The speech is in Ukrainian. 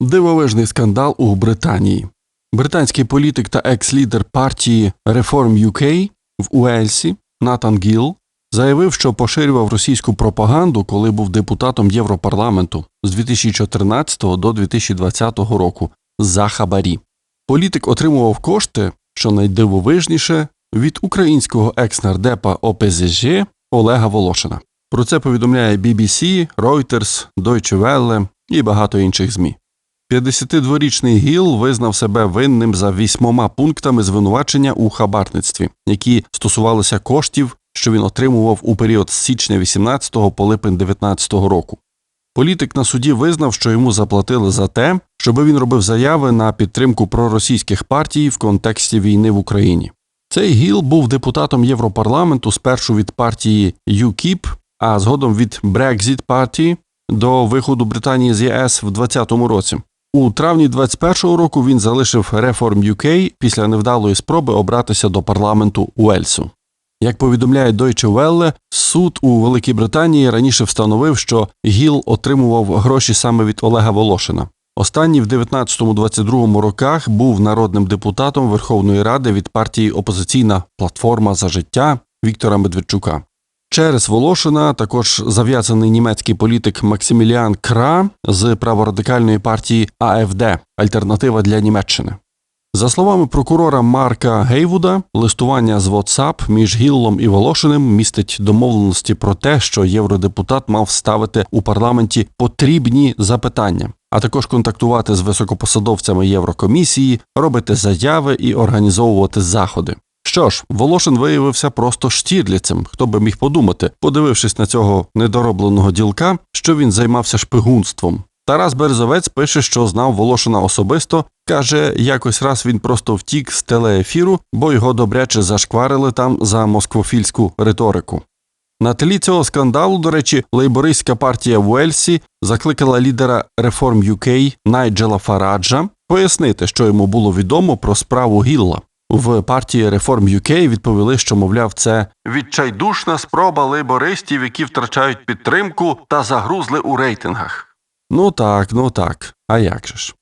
Дивовижний скандал у Британії. Британський політик та екс-лідер партії Reform UK в Уельсі Натан Гіл заявив, що поширював російську пропаганду, коли був депутатом Європарламенту з 2014 до 2020 року за хабарі. Політик отримував кошти, що найдивовижніше, від українського екс-нардепа ОПЗЖ Олега Волошина. Про це повідомляє BBC, Reuters, Deutsche Welle і багато інших ЗМІ. 52-річний Гіл визнав себе винним за вісьмома пунктами звинувачення у хабарництві, які стосувалися коштів, що він отримував у період з січня 18 по липень 19 року. Політик на суді визнав, що йому заплатили за те, щоб він робив заяви на підтримку проросійських партій в контексті війни в Україні. Цей гіл був депутатом Європарламенту спершу від партії UKIP, а згодом від Brexit партії до виходу Британії з ЄС в 2020 році. У травні 21-го року він залишив Reform UK після невдалої спроби обратися до парламенту Уельсу. Як повідомляє Deutsche Welle, суд у Великій Британії раніше встановив, що Гіл отримував гроші саме від Олега Волошина. Останній в 19-22 роках був народним депутатом Верховної Ради від партії Опозиційна платформа за життя Віктора Медведчука. Через Волошина також зав'язаний німецький політик Максиміліан Кра з праворадикальної партії АФД Альтернатива для Німеччини. За словами прокурора Марка Гейвуда, листування з WhatsApp між Гіллом і Волошиним містить домовленості про те, що євродепутат мав ставити у парламенті потрібні запитання, а також контактувати з високопосадовцями Єврокомісії, робити заяви і організовувати заходи. Що ж, Волошин виявився просто штірліцем, хто би міг подумати, подивившись на цього недоробленого ділка, що він займався шпигунством. Тарас Березовець пише, що знав Волошина особисто. Каже, якось раз він просто втік з телеефіру, бо його добряче зашкварили там за москвофільську риторику. На тлі цього скандалу, до речі, лейбористська партія в Уельсі закликала лідера Reform UK Найджела Фараджа пояснити, що йому було відомо про справу Гілла. В партії реформ UK відповіли, що, мовляв, це відчайдушна спроба лейбористів, які втрачають підтримку та загрузли у рейтингах. Ну так, ну так. А як же ж?